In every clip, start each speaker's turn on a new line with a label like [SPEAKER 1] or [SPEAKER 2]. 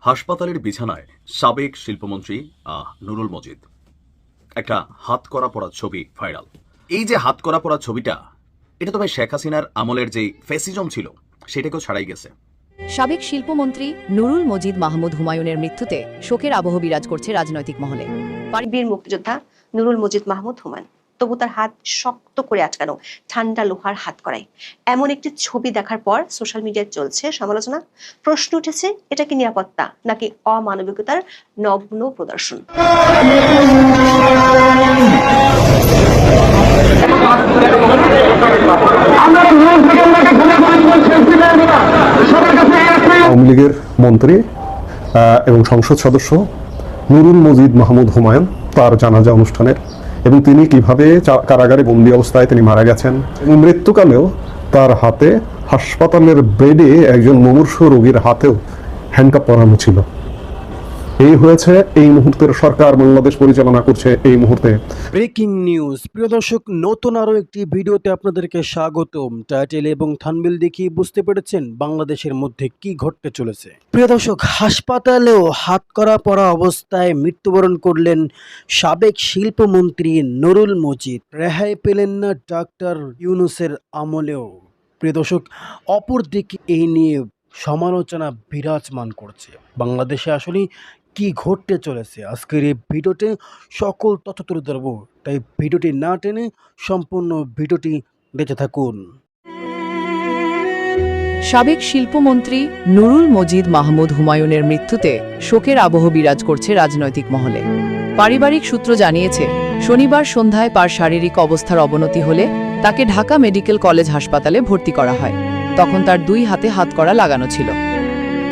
[SPEAKER 1] হাসপাতালের বিছানায় সাবেক শিল্পমন্ত্রী আহ, নুরুল মজিদ। একটা হাত করা পড়া ছবি ভাইরাল। এই যে হাত করা পড়া ছবিটা এটা তো ভাই শেখ হাসিনার আমলের যে ফেসিজম ছিল সেটাকেও ছাড়াই গেছে।
[SPEAKER 2] সাবেক শিল্পমন্ত্রী নুরুল মজিদ মাহমুদ হুমায়ুনের মৃত্যুতে শোকের আবহ বিরাজ করছে রাজনৈতিক মহলে।
[SPEAKER 3] বীর মুক্তিযোদ্ধা নুরুল মজিদ মাহমুদ হুমায়ুন। তবু তার হাত শক্ত করে আটকানো ঠান্ডা লোহার হাত করায় এমন একটি ছবি দেখার পর সোশ্যাল মিডিয়ায় চলছে সমালোচনা। প্রশ্ন উঠেছে, এটা কি নিরাপত্তা নাকি অমানবিকতার নগ্ন প্রদর্শন?
[SPEAKER 4] আওয়ামী লীগের মন্ত্রী এবং সংসদ সদস্য নুরুল মজিদ মাহমুদ হুমায়ুন তার জানাজা অনুষ্ঠানের এবং তিনি কীভাবে কারাগারে বন্দি অবস্থায় তিনি মারা গেছেন এবং মৃত্যুকালেও তার হাতে হাসপাতালের বেডে একজন মুমূর্ষ রোগীর হাতেও হ্যান্ডকাপ পরানো ছিল। এই হয়েছে এই মুহূর্তের সরকার। বাংলাদেশ পরিচালনা করছে এই মুহূর্তে।
[SPEAKER 5] Breaking news. প্রিয় দর্শক, নতুন আরও একটি ভিডিওতে আপনাদেরকে স্বাগতম। টাইটেল এবং থানবিল দেখিয়ে বুঝতে পেরেছেন বাংলাদেশের মধ্যে কি ঘটতে চলেছে। প্রিয় দর্শক, হাসপাতালেও হাত করা পড়া অবস্থায় মৃত্যুবরণ করলেন সাবেক শিল্পমন্ত্রী নুরুল মজিদ। রেহাই পেলেন না ডাক্তার ইউনুসের আমলেও। প্রিয় দর্শক, অপরদিকে এই নিয়ে সমালোচনা বিরাজমান করছে। বাংলাদেশে আসলে কি ঘটতে চলেছে? আজকের এই ভিডিওতে সকল তথ্য তুলে ধরবো। তাই ভিডিওটি না টেনে সম্পূর্ণ ভিডিওটি দেখতে থাকুন।
[SPEAKER 2] সাবেক শিল্পমন্ত্রী নুরুল মজিদ মাহমুদ হুমায়ুনের মৃত্যুতে শোকের আবহ বিরাজ করছে রাজনৈতিক মহলে। পারিবারিক সূত্র জানিয়েছে, শনিবার সন্ধ্যায় তার শারীরিক অবস্থার অবনতি হলে তাকে ঢাকা মেডিকেল কলেজ হাসপাতালে ভর্তি করা হয়। তখন তার দুই হাতে হাত করা লাগানো ছিল।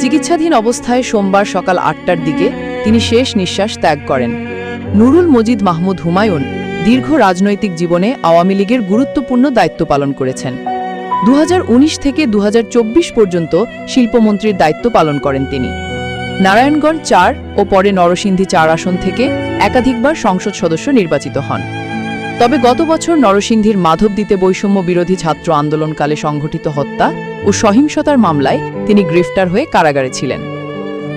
[SPEAKER 2] চিকিৎসাধীন অবস্থায় সোমবার সকাল আটটার দিকে তিনি শেষ নিঃশ্বাস ত্যাগ করেন। নুরুল মজিদ মাহমুদ হুমায়ুন দীর্ঘ রাজনৈতিক জীবনে আওয়ামী লীগের গুরুত্বপূর্ণ দায়িত্ব পালন করেছেন। দু হাজার উনিশ থেকে দু হাজার চব্বিশ পর্যন্ত শিল্পমন্ত্রীর দায়িত্ব পালন করেন তিনি। নারায়ণগঞ্জ চার ও পরে নরসিংদী চার আসন থেকে একাধিকবার সংসদ সদস্য নির্বাচিত হন। তবে গত বছর নরসিংদীর মাধবদীতে বৈষম্য বিরোধী ছাত্র আন্দোলনকালে সংঘটিত হত্যা ও সহিংসতার মামলায় তিনি গ্রেফতার হয়ে কারাগারে ছিলেন।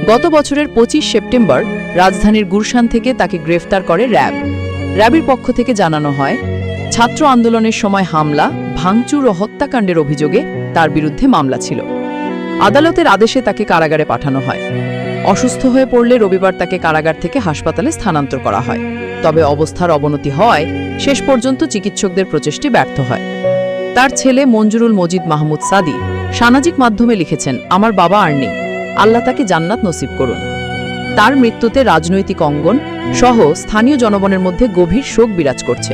[SPEAKER 2] গত বছরের পঁচিশ সেপ্টেম্বর রাজধানীর গুরশান থেকে তাকে গ্রেফতার করে র্যাব। র্যাবের পক্ষ থেকে জানানো হয়, ছাত্র আন্দোলনের সময় হামলা, ভাঙচুর ও হত্যাকাণ্ডের অভিযোগে তার বিরুদ্ধে মামলা ছিল। আদালতের আদেশে তাকে কারাগারে পাঠানো হয়। অসুস্থ হয়ে পড়লে রবিবার তাকে কারাগার থেকে হাসপাতালে স্থানান্তর করা হয়। তবে অবস্থার অবনতি হওয়ায় শেষ পর্যন্ত চিকিৎসকদের প্রচেষ্টি ব্যর্থ হয়। তার ছেলে মঞ্জুরুল মজিদ মাহমুদ সাদি সামাজিক মাধ্যমে লিখেছেন, আমার বাবা আর নেই। আল্লাহ তাকে জান্নাত নসিব করুন। তার মৃত্যুতে রাজনৈতিক অঙ্গন সহ স্থানীয় জনগণের মধ্যে গভীর শোক বিরাজ করছে।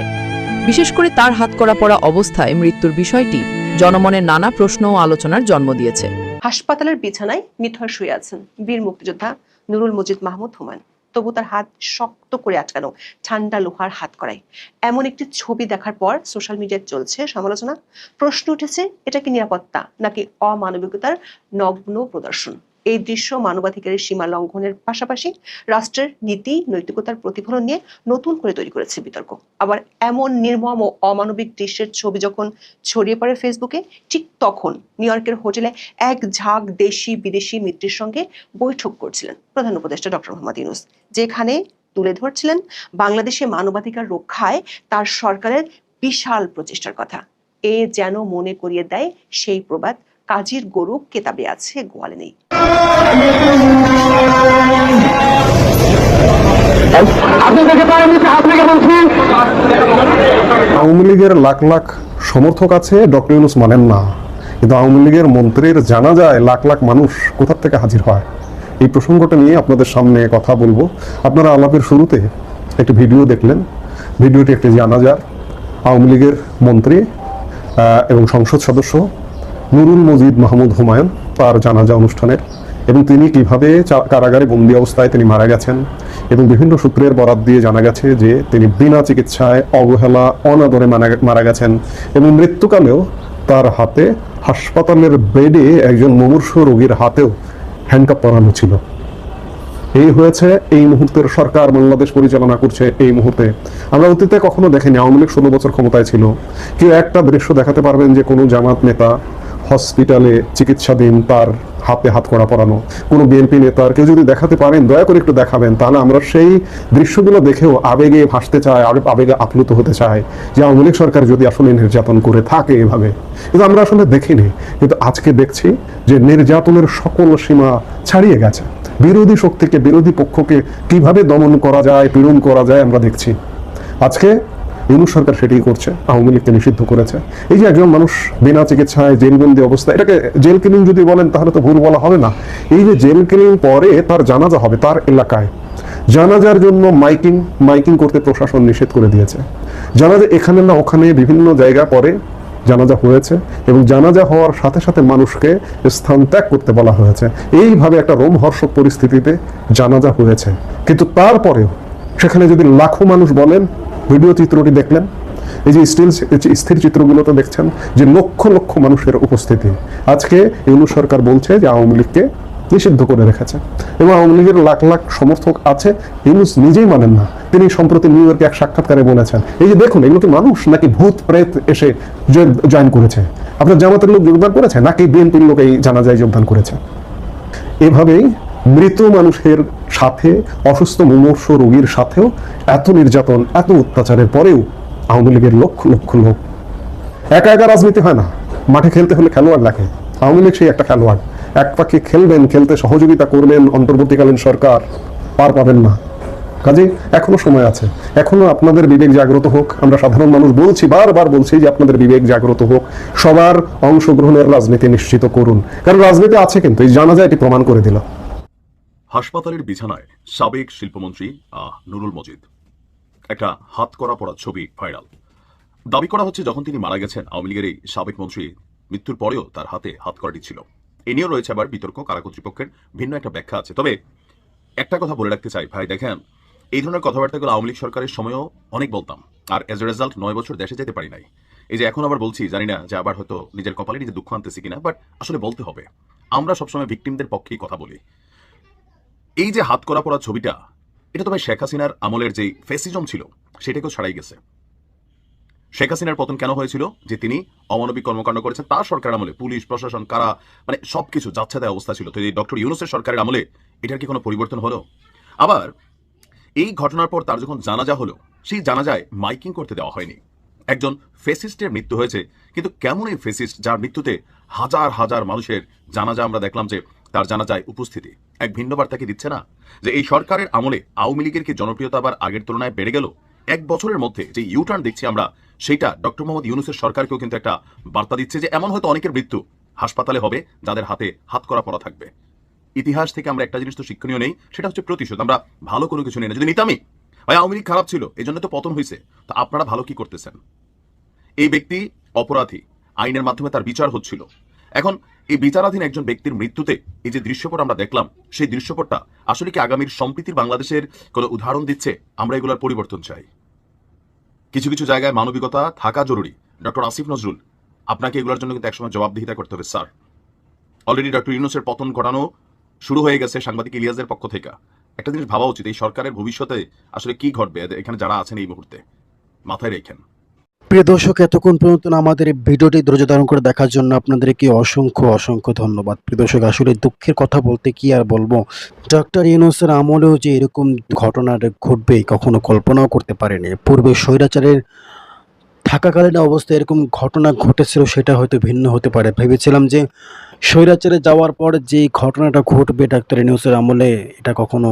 [SPEAKER 2] বিশেষ করে তার হাত করা পড়া অবস্থায় মৃত্যুর বিষয়টি জনমনের নানা প্রশ্ন ও আলোচনার জন্ম দিয়েছে।
[SPEAKER 3] হাসপাতালের বিছানায় নিথর শুয়ে আছেন বীর মুক্তিযোদ্ধা নুরুল মজিদ মাহমুদ হুমায়ুন। তবু তার হাত শক্ত করে আটকানো, ঠান্ডা লোহার হাত করায় এমন একটি ছবি দেখার পর সোশ্যাল মিডিয়ায় চলছে সমালোচনা। প্রশ্ন উঠেছে, এটা কি নিরাপত্তা নাকি অমানবিকতার নগ্ন প্রদর্শন? এই দৃশ্য মানবাধিকারের সীমা লঙ্ঘনের পাশাপাশি রাষ্ট্রের নীতি, নৈতিকতার প্রতিফলন নিয়ে নতুন করে তৈরি করেছে বিতর্ক। আবার এমন নির্মম ও অমানবিক দৃশ্যের ছবি যখন ছড়িয়ে পড়ে ফেসবুকে, ঠিক তখন নিউ ইয়র্কের হোটেলে এক ঝাঁক দেশি বিদেশি মিত্রের সঙ্গে বৈঠক করছিলেন প্রধান উপদেষ্টা ডক্টর মোহাম্মদ ইউনুস, যেখানে তুলে ধরছিলেন বাংলাদেশে মানবাধিকার রক্ষায় তার সরকারের বিশাল প্রচেষ্টার কথা। এ যেন মনে করিয়ে দেয় সেই প্রবাদ কাজীর গরু কেতাবে আছে গোয়ালে নেই।
[SPEAKER 4] আওয়ামী লীগের লাখ লাখ সমর্থক আছে ডক্টর ইউনুস মানেন না। কিন্তু আওয়ামী লীগের মন্ত্রীর জানা যায় লাখ লাখ মানুষ কোথার থেকে হাজির হয়? এই প্রসঙ্গটা নিয়ে আপনাদের সামনে কথা বলব। আপনারা আলাপের শুরুতে একটি ভিডিও দেখলেন। ভিডিওটি একটি জানাজার। আওয়ামী লীগের মন্ত্রী এবং সংসদ সদস্য নুরুল মজিদ মাহমুদ হুমায়ুন তার জানাজা অনুষ্ঠানের এবং তিনি কীভাবে কারাগারে বন্দি অবস্থায় তিনি মারা গেছেন এবং বিভিন্ন সূত্রের বরাত দিয়ে জানা গেছে যে তিনি বিনা চিকিৎসায় অবহেলা, অনাদরে মারা- গেছেন এবং মৃত্যুকালেও তার হাতে হাসপাতালের বেডে একজন মুমূর্ষ রোগীর হাতেও হ্যান্ডকাপ পরানো ছিল। এই হয়েছে এই মুহূর্তের সরকার বাংলাদেশ পরিচালনা করছে এই মুহূর্তে। আমরা অতীতে কখনো দেখিনি, আওয়ামী লীগ ষোলো বছর ক্ষমতায় ছিল। কেউ একটা দৃশ্য দেখাতে পারবেন যে কোনো জামাত নেতা হসপিটালে চিকিৎসাধীন তার হাতে হাত করা পরানো কোনো বিএনপি নেতার কেউ যদি দেখাতে পারেন, দয়া করে একটু দেখাবেন, তাহলে আমরা সেই দৃশ্যগুলো দেখেও আবেগে ভাসতে চাই, আর আবেগে আপ্লুত হতে চাই যে আওয়ামী লীগ সরকার যদি আসলে নির্যাতন করে থাকে এভাবে। কিন্তু আমরা আসলে দেখিনি। কিন্তু আজকে দেখছি যে নির্যাতনের সকল সীমা ছাড়িয়ে গেছে। বিরোধী শক্তিকে, বিরোধী পক্ষকে কীভাবে দমন করা যায়, পীড়ন করা যায় আমরা দেখছি। আজকে ইউনুস সরকার সেটাই করছে, আওয়ামী লীগকে নিষিদ্ধ করেছে। এই যে একজন মানুষ বিনা চিকিৎসায় জেলবন্দি অবস্থা এটাকে জেল কিলিং যদি বলেন তাহলে তো ভুল বলা হবে না। এই যে জেল কিলিং পরে তার জানাজা হবে তার এলাকায়। জানাজার জন্য মাইকিং মাইকিং করতে প্রশাসন নিষেধ করে দিয়েছে। জানাজা এখানে না ওখানে বিভিন্ন জায়গা পরে জানাজা হয়েছে এবং জানাজা হওয়ার সাথে সাথে মানুষকে স্থান ত্যাগ করতে বলা হয়েছে। এইভাবে একটা রোমহর্ষক পরিস্থিতিতে জানাজা হয়েছে। কিন্তু তারপরেও সেখানে যদি লাখো মানুষ বলেন ভিডিও চিত্রটি দেখলেন। এই যে স্টিল স্থির চিত্রগুলোতে দেখছেন যে লক্ষ লক্ষ মানুষের উপস্থিতি। আজকে ইউনু সরকার বলছে যে আওয়ামী লীগকে নিষিদ্ধ করে রেখেছে। এবং আওয়ামী লীগের লাখ লাখ সমর্থক আছে, ইউনুস নিজেই মানেন না। তিনি সম্প্রতি নিউ ইয়র্কে এক সাক্ষাৎকারে বলেছেন, এই যে দেখুন, এগুলো কি মানুষ নাকি ভূত প্রেত এসে জয়েন করেছে? আপনার জামাতের লোক যোগদান করেছে? নাকি বিএনপির লোক এই জানাজায় যোগদান করেছে? এভাবেই মৃত মানুষের সাথে, অসুস্থ মুমূর্ষ রোগীর সাথেও এত নির্যাতন, এত অত্যাচারের পরেও আওয়ামী লীগের লক্ষ লক্ষ লোক। একা একা রাজনীতি হয় না। মাঠে খেলতে হলে খেলোয়াড় লাগে। আওয়ামী লীগ সেই একটা খেলোয়াড়। এক পাখি খেলবেন, খেলতে সহযোগিতা করবেন, অন্তর্বর্তীকালীন সরকার পার পাবেন না। কাজেই এখনও সময় আছে। এখনও আপনাদের বিবেক জাগ্রত হোক। আমরা সাধারণ মানুষ বলছি, বারবার বলছি যে আপনাদের বিবেক জাগ্রত হোক। সবার অংশগ্রহণের রাজনীতি নিশ্চিত করুন। কারণ রাজনীতি আছে কিন্তু, এই জানা যায় এটি প্রমাণ করে দিল।
[SPEAKER 1] হাসপাতালের বিছানায় সাবেক শিল্পমন্ত্রী নুরুল মজিদ। একটা হাত করা পড়া ছবি ভাইরাল। দাবি করা হচ্ছে যখন তিনি মারা গেছেন, আওয়ামী লীগের এই সাবেক মন্ত্রী মৃত্যুর পরেও তার হাতে হাত করাটি ছিল। এ নিয়েও রয়েছে আবার বিতর্ক, কারা কর্তৃপক্ষের ভিন্ন একটা ব্যাখ্যা আছে। তবে একটা কথা বলে রাখতে চাই, ভাই, দেখেন, এই ধরনের কথাবার্তাগুলো আওয়ামী লীগ সরকারের সময়ও অনেক বলতাম, আর এজ এ রেজাল্ট নয় বছর দেশে যেতে পারি নাই। এই যে এখন আবার বলছি, জানি না যে আবার হয়তো নিজের কপালে নিজের দুঃখ আনতেছি কিনা বাট আসলে বলতে হবে। আমরা সবসময় ভিকটিমদের পক্ষেই কথা বলি। এই যে হাত করা পড়া ছবিটা, এটা তো ভাই শেখ হাসিনার আমলের যে ফেসিজম ছিল, সেটাকেও ছাড়াই গেছে। শেখ হাসিনার পতন কেন হয়েছিল? যে তিনি অমানবিক কর্মকাণ্ড করেছেন তার সরকার আমলে, পুলিশ, প্রশাসন, কারা মানে সবকিছু যাচ্ছে দেওয়া অবস্থা ছিল। তো এই ডক্টর ইউনুসের সরকারের আমলে এটার কি কোনো পরিবর্তন হলো? আবার, এই ঘটনার পর তার যখন জানাজা হলো, সেই জানাজায় মাইকিং করতে দেওয়া হয়নি। একজন ফেসিস্টের মৃত্যু হয়েছে, কিন্তু কেমন এই ফেসিস্ট যার মৃত্যুতে হাজার হাজার মানুষের জানাজা আমরা দেখলাম যে তার জানাজায় উপস্থিতি। এক ভিন্ন বার্তা কি দিচ্ছে না? যে এই সরকারের আমলে আওয়ামী লীগের কি জনপ্রিয়তা আবার আগের তুলনায় বেড়ে গেল? এক বছরের মধ্যে যে ইউটার্ন দেখছি আমরা, সেইটা ডক্টর মোহাম্মদ ইউনুসের সরকারকেও কিন্তু একটা বার্তা দিচ্ছে যে এমন হয়তো অনেকের মৃত্যু। হাসপাতালে হবে, যাদের হাতে হাত করা পড়া থাকবে। ইতিহাস থেকে আমরা একটা জিনিস তো শিক্ষণীয় নেই, সেটা হচ্ছে প্রতিশোধ। আমরা ভালো কোনো কিছু নেই না। যদি নিতামই, ভাই, আওয়ামী লীগ খারাপ ছিল এই জন্য তো পতন হয়েছে। তো আপনারা ভালো কি করতেছেন? এই ব্যক্তি অপরাধী। আইনের মাধ্যমে তার বিচার হচ্ছিল। এখন, এই বিচারাধীন একজন ব্যক্তির মৃত্যুতে এই যে দৃশ্যপট আমরা দেখলাম, সেই দৃশ্যপটটা আসলে কি আগামীর সম্প্রীতির বাংলাদেশের কোনো উদাহরণ দিচ্ছে? আমরা এগুলোর পরিবর্তন চাই। কিছু কিছু জায়গায় মানবিকতা থাকা জরুরি। ডক্টর আসিফ নজরুল, আপনাকে এগুলোর জন্য কিন্তু একসময় জবাবদিহিতা করতে হবে, স্যার। অলরেডি ডক্টর ইউনুসের পতন ঘটানো শুরু হয়ে গেছে সাংবাদিক ইলিয়াসের পক্ষ থেকে। একটা জিনিস ভাবা উচিত, এই সরকারের ভবিষ্যতে আসলে কি ঘটবে? এখানে যারা আছেন এই মুহূর্তে, মাথায় রেখেন।
[SPEAKER 5] প্রিয় দর্শক, এতক্ষণ পর্যন্ত আমাদের ভিডিওটি ধৈর্য ধারণ করে দেখার জন্য আপনাদেরকে অসংখ্য অসংখ্য ধন্যবাদ। প্রিয় দর্শক, আসলে দুঃখের কথা বলতে কি আর বলব? ডক্টর ইউনুসের আমলেও যে এরকম ঘটনাটা ঘটবে, কখনো কল্পনাও করতে পারেনি। পূর্বে স্বৈরাচারের থাকাকালীন অবস্থায় এরকম ঘটনা ঘটেছিল, সেটা হয়তো ভিন্ন হতে পারে। ভেবেছিলাম যে স্বৈরাচারে যাওয়ার পর যে ঘটনাটা ঘটবে, ডাক্তার ইউনুসের আমলে এটা কখনো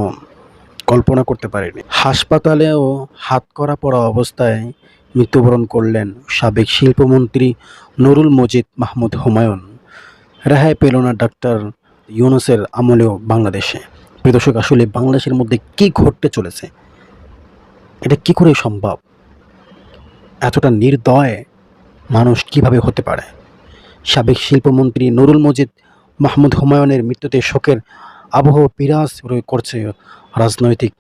[SPEAKER 5] কল্পনা করতে পারেনি। হাসপাতালেও হাত করা পড়া অবস্থায় মৃত্যুবরণ করলেন সাবেক শিল্পমন্ত্রী নুরুল মজিদ মাহমুদ হুমায়ুন। রেহাই পেল না ডাক্তার ইউনুসের আমলেও বাংলাদেশে। প্রিয় দর্শক, আসলে বাংলাদেশের মধ্যে কি ঘটতে চলেছে? এটা কি করে সম্ভব? এতটা নির্দয় মানুষ কীভাবে হতে পারে? সাবেক শিল্পমন্ত্রী নুরুল মজিদ মাহমুদ হুমায়ুনের মৃত্যুতে শোকের আবহ বিরাজ করছে রাজনৈতিক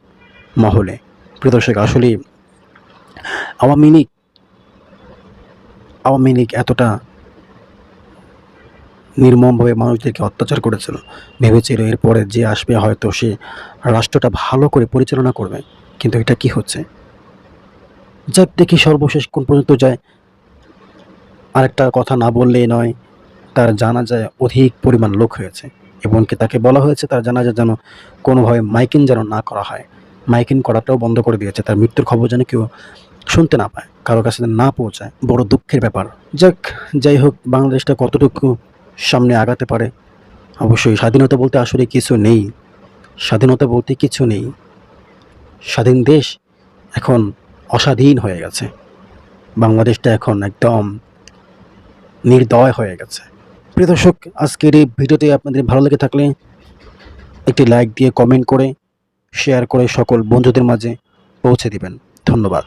[SPEAKER 5] মহলে। প্রিয় দর্শক আসলে আওয়ামী লীগ আওয়ামী লীগ এতটা নির্মমভাবে মানুষদেরকে অত্যাচার করেছিল। ভেবেছিল এরপরে যে আসবে হয়তো সে রাষ্ট্রটা ভালো করে পরিচালনা করবে, কিন্তু এটা কি হচ্ছে? যাক, দেখি সর্বশেষ কোন পর্যন্ত যায়। আরেকটা কথা না বললেই নয়, তার জানা যায় অধিক পরিমাণ লোক হয়েছে এবং কি তাকে বলা হয়েছে তার জানা যায় যেন কোনোভাবে মাইকিং যেন না করা হয়। মাইকিং করাটাও বন্ধ করে দিয়েছে, তার মৃত্যুর খবর যেন কেউ শুনতে না পায়, কারও কাছে না পৌঁছায়। বড় দুঃখের ব্যাপার। যাক, যাই হোক, বাংলাদেশটা কতটুকু সামনে আগাতে পারে, অবশ্যই স্বাধীনতা বলতে আসলে কিছু নেই। স্বাধীনতা বলতে কিছু নেই। স্বাধীন দেশ এখন অস্বাধীন হয়ে গেছে। বাংলাদেশটা এখন একদম নির্দয় হয়ে গেছে। প্রিয় দর্শক, আজকের এই ভিডিওতে আপনাদের ভালো লেগে থাকলে একটি লাইক দিয়ে কমেন্ট করে শেয়ার করে সকল বন্ধুদের মাঝে পৌঁছে দিবেন। ধন্যবাদ।